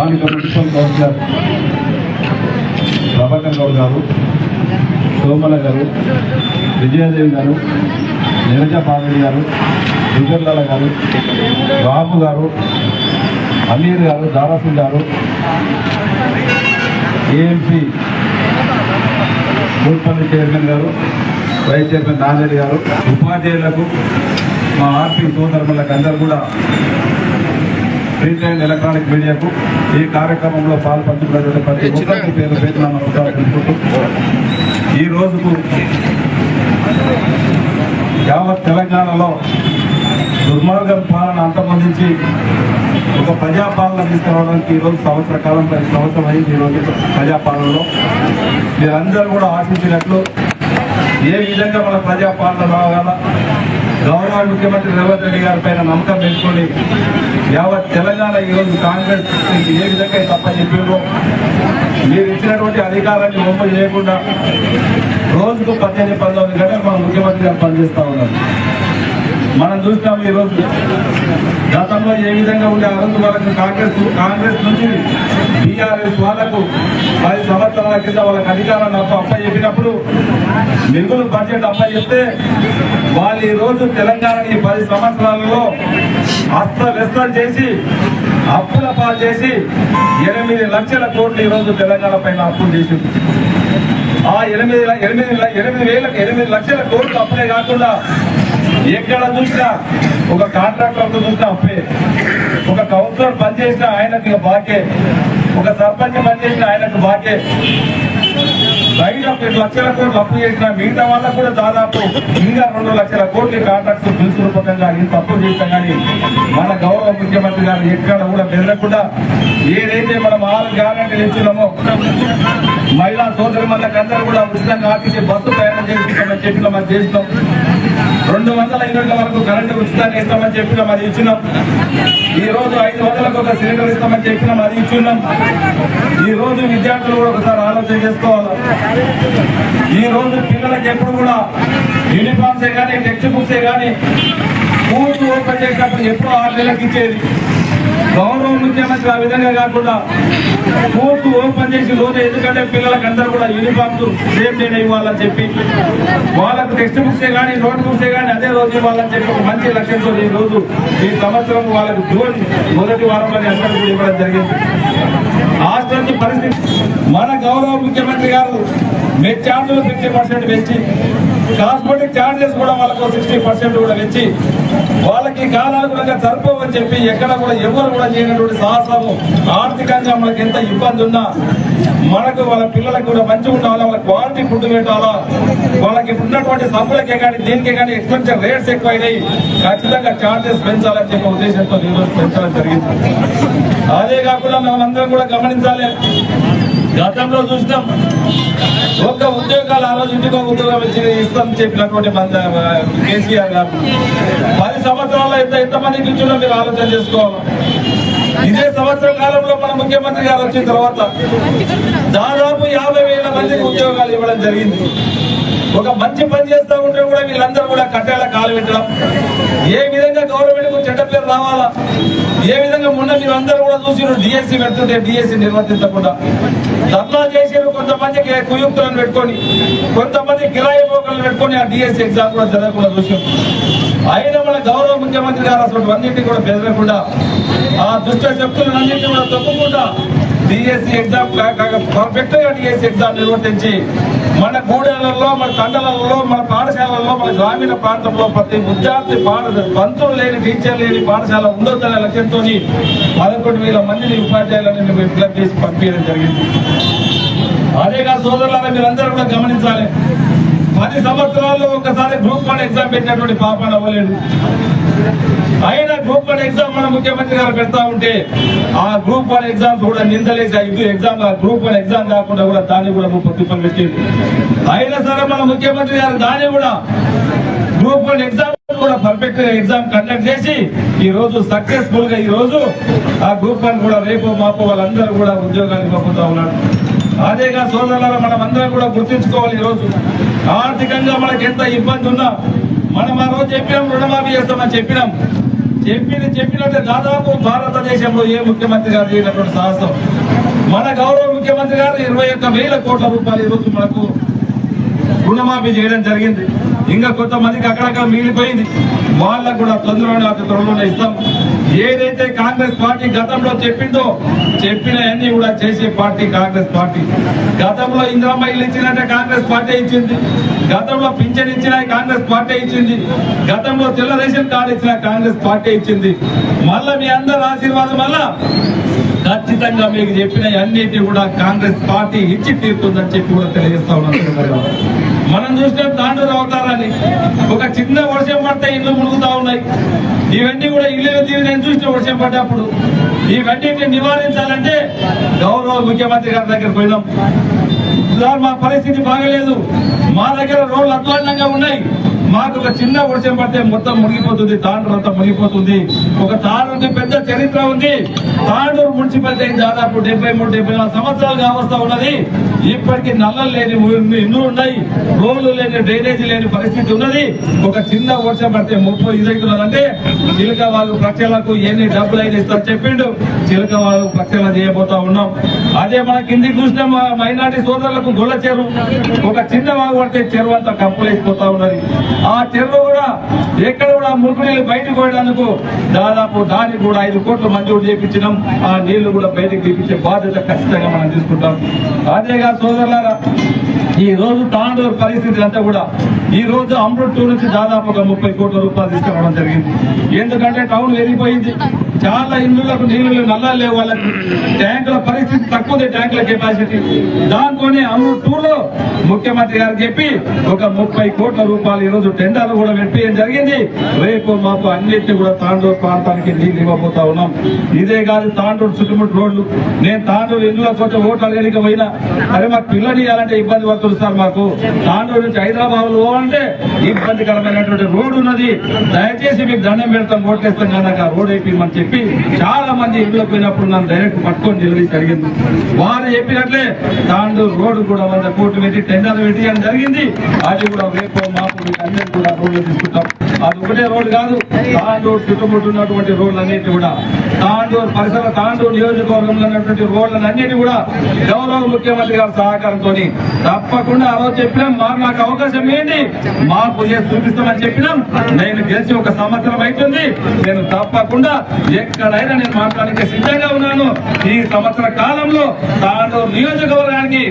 స్థానిక municipal councillor Prabhakar Goud గారు సోమల గారు విజయదేవి గారు నిరజ పావని గారు దుర్గర్లాల గారు రాము గారు Amir garu Dara Singh garu AMC Kulpalli chairman garu vice chairman Nandedi garu ఉపాధ్యాయులకు మా ఆర్పీ సోదరులకు అందరూ కూడా ప్రింట్ అండ్ ఎలక్ట్రానిక్ మీడియాకు ఈ కార్యక్రమంలో పాల్పంచుకున్నటువంటి ప్రతి ఒక్కరికి పేరు తెలుపుకుంటూ ఈ రోజుకు యావత్ తెలంగాణలో దుర్మార్గం పాలన అంతమొందించి ఒక ప్రజాపాలన తీసుకురావడానికి ఈరోజు సంవత్సర కాలం సంవత్సరం అయింది ఈరోజు ప్రజాపాలనలో. మీరందరూ కూడా ఆశించినట్లు ఏ విధంగా మన ప్రజాపాలన రావాలా? గౌరవ ముఖ్యమంత్రి రేవంత్ రెడ్డి గారి పైన నమ్మకం పెంచుకొని యావత్ తెలంగాణ ఈరోజు కాంగ్రెస్ ఏ విధంగా తప్ప చెప్పిందో మీరు ఇచ్చినటువంటి అధికారాన్ని ఒంపు చేయకుండా రోజుకు పద్దెనిమిది పంతొమ్మిది గంటలు మన ముఖ్యమంత్రి గారు పనిచేస్తూ ఉన్నారు. మనం చూస్తాం ఈ రోజు. గతంలో ఏ విధంగా ఉండే ఆ రోజు వాళ్ళకి కాంగ్రెస్ కాంగ్రెస్ నుంచి బీఆర్ఎస్ వాళ్ళకు పది సంవత్సరాల కింద వాళ్ళకి అధికారాన్ని అప్ప అప్ప చెప్పినప్పుడు మిగులు బడ్జెట్ అప్ప చెప్తే వాళ్ళు ఈరోజు రోజు తెలంగాణని ఈ పది సంవత్సరాలలో అస్తవ్యస్తం చేసి అప్పుల పాలు చేసి ఎనిమిది లక్షల కోట్లు ఈరోజు తెలంగాణ పైన అప్పులు చేసింది ఆ ఎనిమిది ఎనిమిది ఎనిమిది వేల ఎనిమిది లక్షల కోట్లు అప్పులే కాకుండా ఎక్కడ చూసినా ఒక కాంట్రాక్టర్ చూసినా అప్పే ఒక కౌన్సిలర్ పనిచేసిన ఆయనకు బాకే. ఒక సర్పంచ్ పనిచేసిన ఆయనకు బాకే. బయట రెండు లక్షల కోట్లు అప్పు చేసిన మిగతా వాళ్ళకు కూడా దాదాపు ఇంకా రెండు లక్షల కోట్లు కాంట్రాక్ట్స్ బిల్స్ రూపకంగా ఇది తప్పు చేసినా కానీ మన గౌరవ ముఖ్యమంత్రి గారు ఎక్కడ కూడా బెదరకుండా ఏదైతే మనం ఆరు గ్యారంటీలు ఇచ్చినామో మహిళా సోదరి మనకు అందరూ కూడా ఉచితంగా ఆర్టీసీ బస్సు ప్రయాణం చేయించామని చెప్పిన మనం చేసినాం. రెండు వందల యూనిట్ల వరకు కరెంటు ఉచితంగా ఇస్తామని చెప్పిన మరి ఇచ్చినాం. ఈ రోజు ఐదు వందలకు ఒక సిలిండర్ ఇస్తామని చెప్పిన మరి ఇచ్చున్నాం. ఈ రోజు విద్యార్థులు కూడా ఒకసారి ఆలోచన చేసుకోవాలి. ఈ రోజు పిల్లలకి ఎప్పుడు కూడా యూనిఫామ్సే కానీ టెక్స్ట్ బుక్సే కానీ స్కూల్స్ ఓపెన్ చేసినప్పుడు ఎప్పుడు ఆరు నెలలకు ఇచ్చేది. గౌరవ ముఖ్యమంత్రి ఆ విధంగా కాకుండా స్కూల్స్ ఓపెన్ చేసి రోజు ఎందుకంటే పిల్లలకి అందరూ కూడా యూనిఫామ్స్ సేమ్ డే ఇవ్వాలని చెప్పి వాళ్ళకు టెక్స్ట్ బుక్స్ కానీ నోట్ బుక్స్ కానీ అదే రోజు ఇవ్వాలని చెప్పి మంచి లక్ష్యంతో ఈ రోజు ఈ సంవత్సరం వాళ్ళకు జూన్ మొదటి వారంలోనే అందరూ ఇవ్వడం జరిగింది. హాస్టల్ పరిస్థితి మన గౌరవ ముఖ్యమంత్రి గారు మీ ఛార్జీలు ఫిఫ్టీ పర్సెంట్ పెంచి కాస్మెటిక్ ఛార్జెస్ కూడా వాళ్ళకు సిక్స్టీ పర్సెంట్ కూడా పెంచి వాళ్ళకి కాలానుగుణంగా సరిపోవని చెప్పి ఎక్కడ కూడా ఎవరు కూడా చేయనటువంటి సాహసము ఆర్థికంగా మనకి ఎంత ఇబ్బంది ఉన్నా మనకు వాళ్ళ పిల్లలకు కూడా మంచిగా ఉండాలా వాళ్ళ క్వాలిటీ ఫుడ్ పెట్టాలా వాళ్ళకి ఉన్నటువంటి సబ్బులకే కానీ దీనికే కానీ ఎక్స్పెన్సివ్ రేట్స్ ఎక్కువైనాయి ఖచ్చితంగా ఛార్జెస్ పెంచాలని చెప్పే ఉద్దేశంతో ఈరోజు పెంచడం జరిగింది. అదే కాకుండా మనమందరం కూడా గమనించాలి గతంలో చూసినాం. ఒక్క ఉద్యోగాలు ఆ రోజు ఇంటికి ఉద్యోగం ఇచ్చింది ఇస్తాం చెప్పినటువంటి కేసీఆర్ గారు. పది సంవత్సరాల్లో ఎంత ఎంతమందికి ఇచ్చిందో మీరు ఆలోచన చేసుకోవాలి. ఇదే సంవత్సరం కాలంలో మన ముఖ్యమంత్రి గారు వచ్చిన తర్వాత దాదాపు యాభై వేల మందికి ఉద్యోగాలు ఇవ్వడం జరిగింది. ఒక మంచి పని చేస్తూ ఉంటే కూడా వీళ్ళందరూ కూడా కట్టేలా కాలు పెట్టడం. ఏ విధంగా గవర్నమెంట్ చెడ్డ పేరు రావాలా? ఏ విధంగా మొన్న మీరు అందరూ కూడా చూసి డిఎస్సి పెడుతుంటే డిఎస్సి నిర్వర్తించకుండా. ధర్నా చేసారు కొంతమందికి కుయుక్తులను పెట్టుకొని కొంతమంది కిరాయి మోకలను పెట్టుకొని ఆ డిఎస్సి ఎగ్జామ్ కూడా జరగకుండా చూసాం అయినా మన గౌరవ ముఖ్యమంత్రి గారు అసలు అన్నింటినీ కూడా బెదరకుండా ఆ దుష్ట శక్తులను అన్నింటినీ కూడా తప్పకుండా డిఎస్సి ఎగ్జామ్ పర్ఫెక్ట్గా డిఎస్సి ఎగ్జామ్ నిర్వర్తించి మన గూడెలలో మన తండలలో మన పాఠశాలలో మన గ్రామీణ ప్రాంతంలో ప్రతి విద్యార్థి పాఠ పంతులు లేని టీచర్ లేని పాఠశాల ఉండొద్దనే లక్ష్యంతో పదకొండు వేల మందిని ఉపాధ్యాయులని మేము ఫిలప్ చేసి పంపించడం జరిగింది. అదే కాదు సోదరులారా మీరందరూ కూడా గమనించాలి. సంవత్సరాల్లో ఒకసారి గ్రూప్ వన్ ఎగ్జామ్ పెట్టినటువంటి పాపాలు అవ్వలేదు అయినా గ్రూప్ వన్ ఎగ్జామ్ మన ముఖ్యమంత్రి గారు పెడతా ఉంటే ఆ గ్రూప్ వన్ ఎగ్జామ్స్ కూడా నిందలేసి ఐదు ఎగ్జామ్ గ్రూప్ వన్ ఎగ్జామ్ కాకుండా కూడా దాన్ని కూడా ప్రతిఫలం పెట్టింది అయినా సరే మన ముఖ్యమంత్రి గారు దాన్ని కూడా గ్రూప్ వన్ ఎగ్జామ్ కూడా పర్ఫెక్ట్గా ఎగ్జామ్ కండక్ట్ చేసి ఈ రోజు సక్సెస్ఫుల్గా ఈ రోజు ఆ గ్రూప్ వన్ కూడా రేపు మాపు వాళ్ళందరూ కూడా ఉద్యోగాలు పంపుతా ఉన్నారు. అదేగా సోదరులారా మనం అందరం కూడా గుర్తించుకోవాలి ఈరోజు. ఆర్థికంగా మనకి ఎంత ఇబ్బంది ఉన్నా మనం ఆ రోజు చెప్పినాం రుణమాఫీ చేస్తామని చెప్పినాం. చెప్పింది చెప్పినట్టే దాదాపు భారతదేశంలో ఏ ముఖ్యమంత్రి గారు చేయనటువంటి సాహసం. మన గౌరవ ముఖ్యమంత్రి గారు ఇరవై ఒక్క వేల కోట్ల రూపాయలు ఈరోజు మనకు రుణమాఫీ చేయడం జరిగింది. ఇంకా కొంతమందికి అక్కడక్కడ మిగిలిపోయింది. వాళ్ళకు కూడా తొందరలోనే అతి త్వరలోనే ఇస్తాం. ఏదైతే కాంగ్రెస్ పార్టీ గతంలో చెప్పిందో చెప్పినవన్నీ కూడా చేసే పార్టీ కాంగ్రెస్ పార్టీ. గతంలో ఇందిరమ్మ ఇల్లు ఇచ్చినట్టే కాంగ్రెస్ పార్టీ ఇచ్చింది. గతంలో పింఛన్ ఇచ్చిన కాంగ్రెస్ పార్టీ ఇచ్చింది. గతంలో తెల్ల రేషన్ కార్డు ఇచ్చిన కాంగ్రెస్ పార్టీ ఇచ్చింది. మళ్ళా మీ అందరి ఆశీర్వాదం వల్ల ఖచ్చితంగా మీకు చెప్పిన అన్నిటి కూడా కాంగ్రెస్ పార్టీ ఇచ్చి తీరుతుందని చెప్పి కూడా తెలియజేస్తా ఉన్నాను. మనం చూసిన తాండూరు అవుతారని. ఒక చిన్న వర్షం పడితే ఇల్లు మునుగుతా ఉన్నాయి. ఇవన్నీ కూడా ఇల్లు తీరు నేను చూసిన వర్షం పడ్డప్పుడు. ఇవన్నీ నివారించాలంటే గౌరవ ముఖ్యమంత్రి గారి దగ్గర పోయినాం. సార్ మా పరిస్థితి బాగలేదు. మా దగ్గర రోడ్లు అధ్వాన్నంగా ఉన్నాయి. మాకు ఒక చిన్న వర్షం పడితే మొత్తం మునిగిపోతుంది తాండూరు అంతా మునిగిపోతుంది. ఒక తాండూరుకి పెద్ద చరిత్ర ఉంది. తాండూరు మున్సిపాలిటీ దాదాపు డెబ్బై మూడు డెబ్బై నాలుగు సంవత్సరాలుగా అవస్థ ఉన్నది. ఇప్పటికీ నల్లలు లేని ఊళ్ళు ఉన్నాయి. రోడ్లు లేని డ్రైనేజీ లేని పరిస్థితి ఉన్నది. ఒక చిన్న వర్షం పడితే ముప్పై ఇదవుతున్నదంటే చిలుక వాళ్ళు ప్రక్షాళనకు ఎన్ని డబ్బులు అయితే ఇస్తారు చెప్పిండు. చిలుక వాళ్ళు ప్రక్షాళన చేయబోతా ఉన్నాం. అదే మన కిందికి చూసిన మా మైనార్టీ సోదరులకు గొల్ల చెరువు ఒక చిన్న వాగు పడితే చెరువు అంతా కప్పులేసిపోతా ఉన్నది. ఆ చెరువు కూడా ఎక్కడ కూడా మురుగు నీళ్ళు బయటకు పోయడానికి దాదాపు దానికి కూడా ఐదు కోట్లు మంజూరు చేపించినాం. ఆ నీళ్ళు కూడా బయటకు తీపించే బాధ్యత ఖచ్చితంగా మనం తీసుకుంటాం. అదేగా సోదరులారా ఈ రోజు తాండూరు పరిస్థితి అంతా కూడా ఈ రోజు అమృత్ నుంచి దాదాపు ఒక ముప్పై కోట్ల రూపాయలు తీసుకురావడం జరిగింది. ఎందుకంటే టౌన్ వెళ్ళిపోయింది. చాలా ఇళ్ళకు నీళ్ళు నల్లా లేవు వాళ్ళకి. ట్యాంకుల పరిస్థితి తక్కువ ఉంది ట్యాంకుల కెపాసిటీ దాంతోనే అమృత్ టూ లో ముఖ్యమంత్రి గారు చెప్పి ఒక ముప్పై కోట్ల రూపాయలు ఈ రోజు టెండర్లు కూడా పెట్టేయడం జరిగింది. రేపు మాకు అన్నింటినీ కూడా తాండూరు ప్రాంతానికి నీళ్ళు ఇవ్వబోతా ఉన్నాం. ఇదే కాదు తాండూరు చుట్టుముట్టు రోడ్లు. నేను తాండూరు ఇల్లు కొంచెం ఓట్లు అడగడానికి పోయినా అరే మాకు పిల్లని ఇవ్వాలంటే ఇబ్బంది పడుతుంది సార్ మాకు. తాండూరు నుంచి హైదరాబాద్ పోవాలంటే ఇబ్బందికరమైనటువంటి రోడ్డు ఉన్నది. దయచేసి మీకు దండం పెడతాం ఓట్లేస్తాం కనుక రోడ్ అయిపోయిందని చెప్పి చాలా మంది ఇల్లు పోయినప్పుడు నన్ను డైరెక్ట్ పట్టుకొని నిలవి జరిగింది. వారు చెప్పినట్లే తాండూరు రోడ్డు కూడా వంద కోట్లు పెట్టి టెండర్ పెట్టి అని జరిగింది. అది కూడా రేపు మాపు అందరూ కూడా రోడ్లు తీసుకుంటాం. అది ఒకటే రోడ్డు కాదు తాండూరు చుట్టుముట్టున్నటువంటి రోడ్లు అన్నిటి కూడా. తాండూరు పరిసర తాండూరు నియోజకవర్గంలో ఉన్నటువంటి రోడ్లను అన్నిటి కూడా గౌరవ ముఖ్యమంత్రి గారి సహకారంతో తప్పకుండా ఆ రోజు చెప్పినాం మాకు నాకు అవకాశం ఏంటి? మాకు చేసి చూపిస్తామని చెప్పినాం. నేను గెలిచి ఒక సంవత్సరం అవుతుంది. నేను తప్పకుండా ఎక్కడైనా నేను మాట్లాడడానికి సిద్ధంగా ఉన్నాను. ఈ సంవత్సర కాలంలో తాను నియోజకవర్గానికి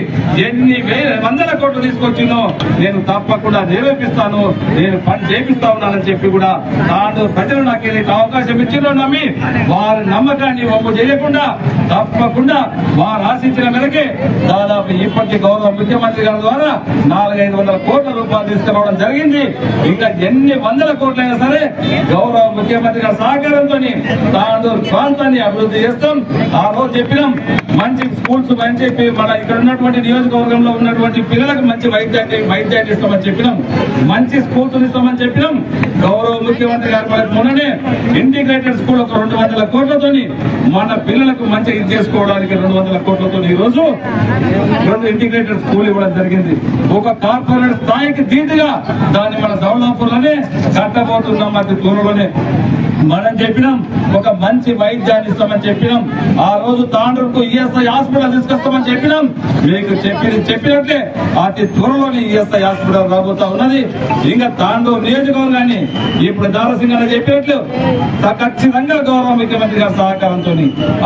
ఎన్ని వేల వందల కోట్లు తీసుకొచ్చిందో నేను తప్పకుండా నిరూపిస్తాను. నేను పని చేపిస్తా ఉన్నానని చెప్పి కూడా తాను ప్రజలు నాకు ఏదైతే అవకాశం ఇచ్చిందో నమ్మి వారి నమ్మకాన్ని ఒప్పు చేయకుండా తప్పకుండా వారు ఆశించిన మేరకే దాదాపు ఇప్పటి గౌరవ ముఖ్యమంత్రి గారి ద్వారా నాలుగైదు వందల కోట్ల రూపాయలు తీసుకురావడం జరిగింది. ఇంకా ఎన్ని వందల కోట్లైనా సరే గౌరవ ముఖ్యమంత్రి గారి సహకారంతో తాండూరు ప్రాంతాన్ని అభివృద్ధి చేస్తాం. ఆ రోజు చెప్పినాం మంచి స్కూల్స్ మంచి మన ఇక్కడ ఉన్నటువంటి నియోజకవర్గంలో ఉన్నటువంటి పిల్లలకు మంచి వైద్యాన్ని వైద్యాన్ని ఇస్తామని చెప్పినాం. మంచి స్కూల్స్ ఇస్తామని చెప్పినాం. గౌరవ ముఖ్యమంత్రి గారు మనకు మొన్ననే ఇంటిగ్రేటెడ్ స్కూల్ ఒక రెండు వందల కోట్లతోని మన పిల్లలకు మంచి ఇది చేసుకోవడానికి రెండు వందల కోట్లతో ఈ రోజు రెండు ఇంటిగ్రేటెడ్ స్కూల్ ఇవ్వడం జరిగింది. ఒక కార్పొరేట్ స్థాయికి దీటుగా దాన్ని మన దౌలాపూర్లోనే కట్టబోతున్నాం. అతి దూరంలోనే మనం చెప్పినాం ఒక మంచి వైద్యాన్ని ఇస్తామని చెప్పినాం. ఆ రోజు తాండ్రుకు ఈఎస్ఐ హాస్పిటల్ తీసుకొస్తామని చెప్పినాం. మీకు చెప్పి చెప్పినట్లే అతి త్వరలోనే ఈఎస్ఐ హాస్పిటల్ రాబోతా ఉన్నది. ఇంకా తాండూరు నియోజకవర్గాన్ని ఇప్పుడు దారసింగ్ చెప్పినట్లు ఖచ్చితంగా గౌరవ ముఖ్యమంత్రి గారి సహకారంతో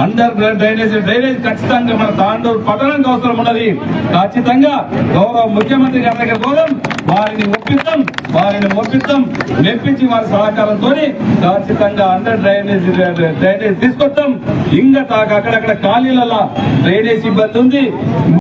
అండర్ డ్రైనేజ్ డ్రైనేజ్ ఖచ్చితంగా మన తాండూరు పట్టణానికి అవసరం ఉన్నది. ఖచ్చితంగా గౌరవ ముఖ్యమంత్రి గారి దగ్గర పోదాం. వారిని ఒప్పిద్దాం వారిని ఒప్పిద్దాం మెప్పించి వారి సహకారంతో ఖచ్చితంగా అండర్ డ్రైనేజ్ డ్రైనేజ్ తీసుకొస్తాం. ఇంకా తాక అక్కడక్కడ ఖాళీలలో డ్రైనేజ్ ఇబ్బంది ఉంది